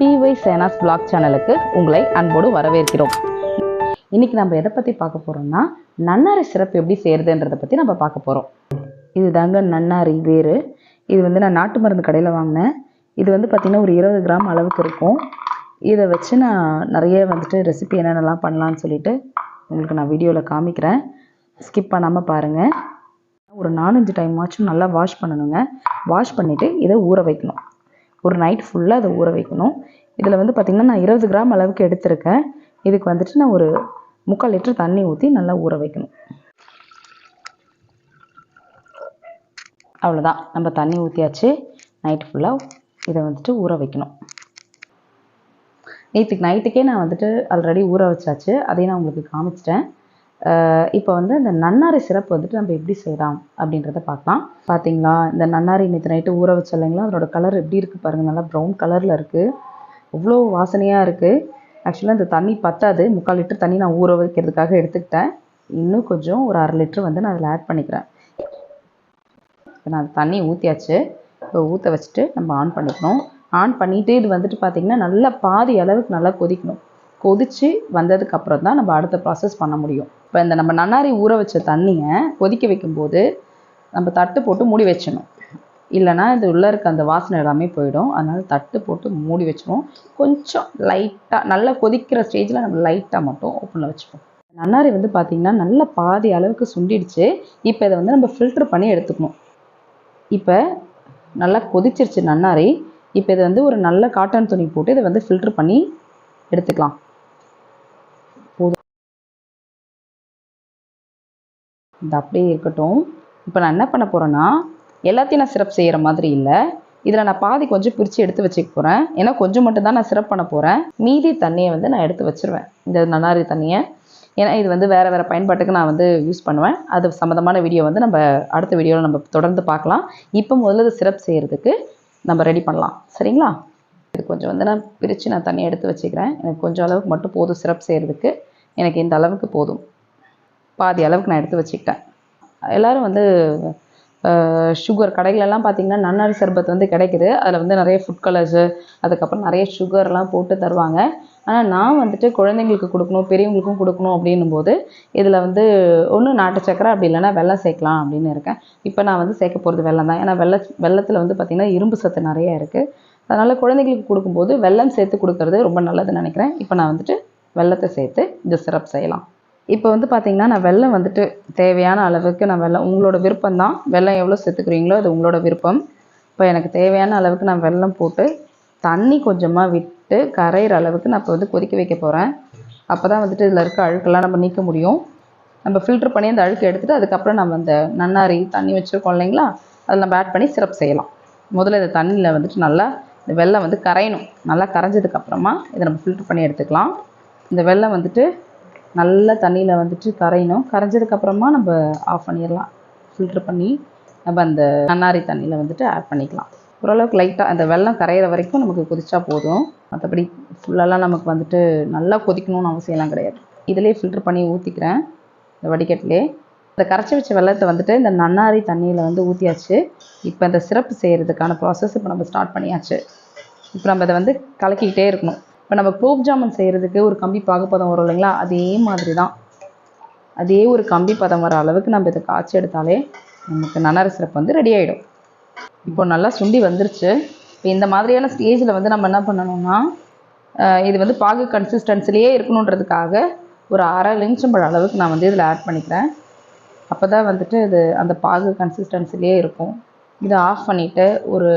BY சேனாஸ் black சேனலுக்கு உங்களை அன்போடு வரவேற்கிறோம். இன்னைக்கு நம்ம எதை பற்றி பார்க்க போகிறோம்னா நன்னாரி சிறப்பு எப்படி செய்கிறதுன்றதை பற்றி நம்ம பார்க்க போகிறோம் இது தாங்க நன்னாரி வேறு. இது வந்து நான் நாட்டு மருந்து கடையில் வாங்கினேன். இது வந்து பார்த்திங்கன்னா ஒரு இருபது கிராம் அளவுக்கு இருக்கும். இதை வச்சு நான் நிறைய வந்துட்டு ரெசிபி என்னென்னலாம் பண்ணலான்னு சொல்லிட்டு உங்களுக்கு நான் வீடியோவில் காமிக்கிறேன். ஸ்கிப் பண்ணாமல் பாருங்கள் ஒரு நாலஞ்சு டைம் ஆச்சும் நல்லா வாஷ் பண்ணணுங்க. வாஷ் பண்ணிவிட்டு இதை ஊற வைக்கணும். ஒரு நைட் ஃபுல்லாக அதை ஊற வைக்கணும். இதில் வந்து பார்த்திங்கன்னா நான் இருபது கிராம் அளவுக்கு எடுத்திருக்கேன். இதுக்கு வந்துட்டு நான் ஒரு முக்கால் லிட்டர் தண்ணி ஊற்றி நல்லா ஊற வைக்கணும். அவ்வளோதான் நம்ம தண்ணி ஊற்றியாச்சு நைட் ஃபுல்லாக இதை வந்துட்டு ஊற வைக்கணும். நேற்றுக்கு நைட்டுக்கே நான் வந்துட்டு ஆல்ரெடி ஊற வச்சாச்சு. அதையும் நான் உங்களுக்கு காமிச்சிட்டேன். இப்போ வந்து இந்த நன்னாரி சிறப்பு வந்துட்டு நம்ம எப்படி செய்யலாம் அப்படின்றத பார்க்கலாம். பார்த்தீங்களா இந்த நன்னாரி நேற்று நைட்டு ஊற வச்ச இல்லைங்களா? அதோட கலர் எப்படி இருக்குது பாருங்கள் நல்லா ப்ரௌன் கலரில் இருக்குது அவ்வளோ வாசனையாக இருக்குது ஆக்சுவலாக இந்த தண்ணி பத்தாது. முக்கால் லிட்டர் தண்ணி நான் ஊற வைக்கிறதுக்காக எடுத்துக்கிட்டேன். இன்னும் கொஞ்சம் ஒரு அரை லிட்டர் வந்து நான் அதில் ஆட் பண்ணிக்கிறேன். இப்போ நான் தண்ணி ஊற்றியாச்சு இப்போ ஊற்ற வச்சுட்டு நம்ம ஆன் பண்ணிக்கணும். ஆன் பண்ணிவிட்டு இது வந்துட்டு பார்த்திங்கன்னா நல்லா பாதி அளவுக்கு நல்லா கொதிக்கணும். கொதித்து வந்ததுக்கு அப்புறம் தான் நம்ம அடுத்த ப்ராசஸ் பண்ண முடியும். இப்போ இந்த நம்ம நன்னாரி ஊற வச்ச தண்ணியை கொதிக்க வைக்கும்போது நம்ம தட்டு போட்டு மூடி வச்சிடணும். இல்லைன்னா இது உள்ளே இருக்க அந்த வாசனை எல்லாமே போயிடும். அதனால் தட்டு போட்டு மூடி வச்சிருவோம். கொஞ்சம் லைட்டாக நல்லா கொதிக்கிற ஸ்டேஜில் நம்ம லைட்டாக மட்டும் ஓப்பனில் வச்சுப்போம். நன்னாரி வந்து பார்த்திங்கன்னா நல்ல பாதி அளவுக்கு சுண்டிடுச்சு. இப்போ இதை வந்து நம்ம ஃபில்டர் பண்ணி எடுத்துக்கணும். இப்போ நல்லா கொதிச்சிருச்சு நன்னாரி. இப்போ இதை வந்து ஒரு நல்ல காட்டன் துணி போட்டு இதை வந்து ஃபில்டர் பண்ணி எடுத்துக்கலாம் போதும் இது அப்படியே இருக்கட்டும். இப்போ நான் என்ன பண்ண போகிறேன்னா எல்லாத்தையும் நான் சிரப் செய்கிற மாதிரி இல்லை. இதில் நான் பாதி கொஞ்சம் பிரித்து எடுத்து வச்சுக்க போகிறேன் ஏன்னா கொஞ்சம் மட்டும் தான் நான் சிரப் பண்ண போகிறேன் மீதி தண்ணியை வந்து நான் எடுத்து வச்சிருவேன். இந்த நன்னாரி தண்ணியை. ஏன்னா இது வந்து வேறு வேறு பயன்பாட்டுக்கு நான் வந்து யூஸ் பண்ணுவேன். அது சம்மந்தமான வீடியோ வந்து நம்ம அடுத்த வீடியோவில் நம்ம தொடர்ந்து பார்க்கலாம். இப்போ முதல்ல இது சிரப் செய்கிறதுக்கு நம்ம ரெடி பண்ணலாம். சரிங்களா? இது கொஞ்சம் வந்து நான் பிரித்து நான் தண்ணியை எடுத்து வச்சுக்கிறேன். எனக்கு கொஞ்சம் அளவுக்கு மட்டும் போதும் சிரப் செய்கிறதுக்கு எனக்கு இந்த அளவுக்கு போதும். பாதி அளவுக்கு நான் எடுத்து வச்சுக்கிட்டேன். எல்லோரும் வந்து சுகர் கடைகளெல்லாம் பார்த்திங்கன்னா நன்னாரி சர்பத் வந்து கிடைக்குது. அதில் வந்து நிறைய ஃபுட் கலர்ஸு அதுக்கப்புறம் நிறைய சுகர்லாம் போட்டு தருவாங்க. ஆனால் நான் வந்துட்டு குழந்தைங்களுக்கு கொடுக்கணும் பெரியவங்களுக்கும் கொடுக்கணும் அப்படின்னும் போது இதில் வந்து ஒன்று நாட்டு சக்கரை அப்படி இல்லைன்னா வெள்ளம் சேர்க்கலாம் அப்படின்னு இருக்கேன். இப்போ நான் வந்து சேர்க்க போகிறது வெல்லம் தான். ஏன்னா வெள்ள வெள்ளத்தில் வந்து பார்த்திங்கன்னா இரும்பு சத்து நிறையா இருக்குது அதனால் குழந்தைங்களுக்கு கொடுக்கும்போது வெல்லம் சேர்த்து கொடுக்கறது ரொம்ப நல்லதுன்னு நினைக்கிறேன். இப்போ நான் வந்துட்டு வெள்ளத்தை சேர்த்து இந்த சிரப் செய்யலாம். இப்போ வந்து பார்த்திங்கன்னா நான் வெள்ளம் வந்துட்டு தேவையான அளவுக்கு நான் வெள்ளம் உங்களோட விருப்பம் தான் வெள்ளம் எவ்வளோ சேர்த்துக்கிறீங்களோ அது உங்களோட விருப்பம். இப்போ எனக்கு தேவையான அளவுக்கு நான் வெல்லம் போட்டு தண்ணி கொஞ்சமாக விட்டு கரையிற அளவுக்கு நான் இப்போ வந்து கொதிக்க வைக்க போகிறேன் அப்போ தான் வந்துட்டு இதில் இருக்க அழுக்கெல்லாம் நம்ம நீக்க முடியும். நம்ம ஃபில்டர் பண்ணி அந்த அழுக்கு எடுத்துகிட்டு அதுக்கப்புறம் நம்ம அந்த நன்னாரி தண்ணி வச்சுருக்கோம் இல்லைங்களா? அதில் நம்ம ஆட் பண்ணி சிரப் செய்யலாம். முதல்ல இந்த தண்ணியில் வந்துட்டு நல்லா இந்த வெள்ளம் வந்து கரையணும். நல்லா கரைஞ்சதுக்கப்புறமா இதை நம்ம ஃபில்ட்ரு பண்ணி எடுத்துக்கலாம். இந்த வெல்லம் வந்துட்டு நல்ல தண்ணியில் வந்துட்டு கரையணும். கரைஞ்சதுக்கப்புறமா நம்ம ஆஃப் பண்ணிடலாம். ஃபில்ட்ரு பண்ணி நம்ம அந்த நன்னாரி தண்ணியில் வந்துட்டு ஆட் பண்ணிக்கலாம். ஓரளவுக்கு லைட்டாக அந்த வெள்ளம் கரையிற வரைக்கும் நமக்கு கொதிச்சா போதும். மற்றபடி ஃபுல்லெல்லாம் நமக்கு வந்துட்டு நல்லா கொதிக்கணும்னு அவசியம்லாம் கிடையாது. இதிலே ஃபில்ட்ரு பண்ணி ஊற்றிக்கிறேன் இந்த வடிகட்டிலே. இந்த கரைச்சி வச்ச வெள்ளத்தை வந்துட்டு இந்த நன்னாரி தண்ணியில் வந்து ஊற்றியாச்சு இப்போ இந்த சிறப்பு செய்கிறதுக்கான ப்ராசஸ் இப்போ நம்ம ஸ்டார்ட் பண்ணியாச்சு. இப்போ நம்ம இதை வந்து கலக்கிக்கிட்டே இருக்கணும். இப்போ நம்ம குலோப் ஜாமுன் செய்கிறதுக்கு ஒரு கம்பி பாகுப்பதம் வரும் இல்லைங்களா? அதே மாதிரி தான் அதே ஒரு கம்பி பதம் வர அளவுக்கு நம்ம இதை காய்ச்சி எடுத்தாலே நமக்கு நன்னாரி சிறப்பு வந்து ரெடி ஆகிடும் இப்போ நல்லா சுண்டி வந்துருச்சு. இப்போ இந்த மாதிரியான ஸ்டேஜில் வந்து நம்ம என்ன பண்ணணும்னா இது வந்து பாகு கன்சிஸ்டன்சிலேயே இருக்கணுன்றதுக்காக ஒரு அரை நிமிஷம்பழ அளவுக்கு நான் வந்து இதில் ஆட் பண்ணிக்கிறேன். அப்போ தான் வந்துட்டு இது அந்த பாகு கன்சிஸ்டன்சிலேயே இருக்கும். இதை ஆஃப் பண்ணிவிட்டு ஒரு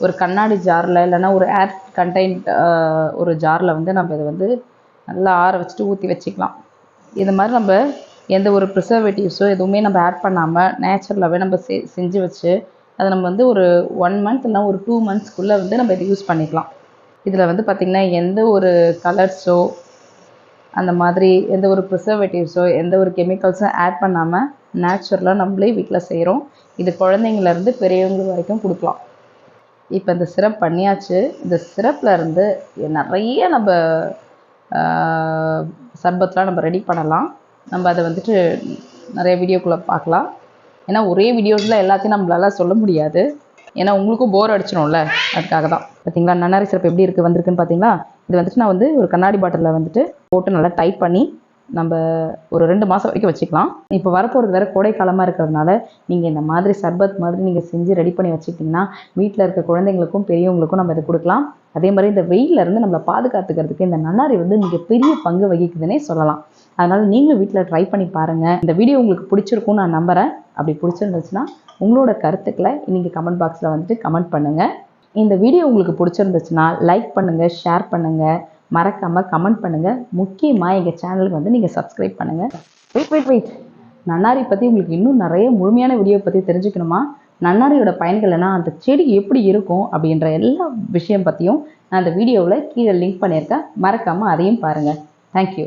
ஒரு கண்ணாடி ஜாரில் இல்லைன்னா ஒரு ஏர் கண்டெய்ன்ட் ஒரு ஜாரில் வந்து நம்ம இதை வந்து நல்லா ஆற வச்சுட்டு ஊற்றி வச்சுக்கலாம். இது மாதிரி நம்ம எந்த ஒரு ப்ரிசர்வேட்டிவ்ஸோ எதுவுமே நம்ம ஆட் பண்ணாமல் நேச்சுரலாகவே நம்ம செ செஞ்சு வச்சு அதை நம்ம வந்து ஒரு ஒன் மந்த் இல்லைனா ஒரு டூ மந்த்ஸ்க்குள்ளே வந்து நம்ம இதை யூஸ் பண்ணிக்கலாம். இதில் வந்து பார்த்திங்கன்னா எந்த ஒரு கலர்ஸோ அந்த மாதிரி எந்த ஒரு ப்ரிசர்வேட்டிவ்ஸோ எந்த ஒரு கெமிக்கல்ஸும் ஆட் பண்ணாமல் நேச்சுரலாக நம்மளே வீட்டில் செய்கிறோம் இது குழந்தைங்கள்லேருந்து பெரியவங்க வரைக்கும் கொடுக்கலாம். இப்போ இந்த சிரப் பண்ணியாச்சு. இந்த சிரப்பில் இருந்து நிறைய நம்ம சர்பத்லாம் நம்ம ரெடி பண்ணலாம். நம்ம அதை வந்துட்டு நிறைய வீடியோக்குள்ளே பார்க்கலாம். ஏன்னா ஒரே வீடியோஸில் எல்லாத்தையும் நம்மளால சொல்ல முடியாது. ஏன்னா உங்களுக்கும் போர் அடிச்சிடும்ல. அதுக்காக தான். பார்த்தீங்களா நன்னாரி சிறப்பு எப்படி இருக்குது வந்திருக்குன்னு பார்த்தீங்களா இது வந்துட்டு நான் வந்து ஒரு கண்ணாடி பாட்டிலில் வந்துட்டு போட்டு நல்லா டைட் பண்ணி நம்ம ஒரு ரெண்டு மாதம் வரைக்கும் வச்சுக்கலாம். இப்போ வரப்போகிறது வேறு கோடைக்காலமாக இருக்கிறதுனால நீங்கள் இந்த மாதிரி சர்பத் மாதிரி நீங்கள் செஞ்சு ரெடி பண்ணி வச்சுக்கிட்டிங்கன்னா வீட்டில் இருக்க குழந்தைங்களுக்கும் பெரியவங்களுக்கும் நம்ம இதை கொடுக்கலாம். அதே மாதிரி இந்த வெயில்ல இருந்து நம்மளை பாதுகாத்துக்கிறதுக்கு இந்த நன்னாரி வந்து மிக பெரிய பங்கு வகிக்குதுன்னே சொல்லலாம். அதனால் நீங்களும் வீட்டில் ட்ரை பண்ணி பாருங்கள் இந்த வீடியோ உங்களுக்கு பிடிச்சிருக்கும்னு நான் நம்புகிறேன் அப்படி பிடிச்சிருந்துச்சுன்னா உங்களோட கருத்துக்களை நீங்கள் கமெண்ட் பாக்ஸில் வந்துட்டு கமெண்ட் பண்ணுங்கள் இந்த வீடியோ உங்களுக்கு பிடிச்சிருந்துச்சுன்னா லைக் பண்ணுங்கள் ஷேர் பண்ணுங்கள் மறக்காமல் கமெண்ட் பண்ணுங்கள் முக்கியமாக எங்கள் சேனலுக்கு வந்து நீங்கள் சப்ஸ்கிரைப் பண்ணுங்கள் வெயிட் வெயிட் வெயிட் நன்னாரி பற்றி உங்களுக்கு இன்னும் நிறைய முழுமையான வீடியோ பற்றி தெரிஞ்சுக்கணுமா? நன்னாரியோட பயன்கள் என்ன? அந்த செடி எப்படி இருக்கும்? அப்படின்ற எல்லா விஷயம் பற்றியும் நான் அந்த வீடியோவில் கீழே லிங்க் பண்ணியிருக்கேன். மறக்காமல் அதையும் பாருங்கள் தேங்க்யூ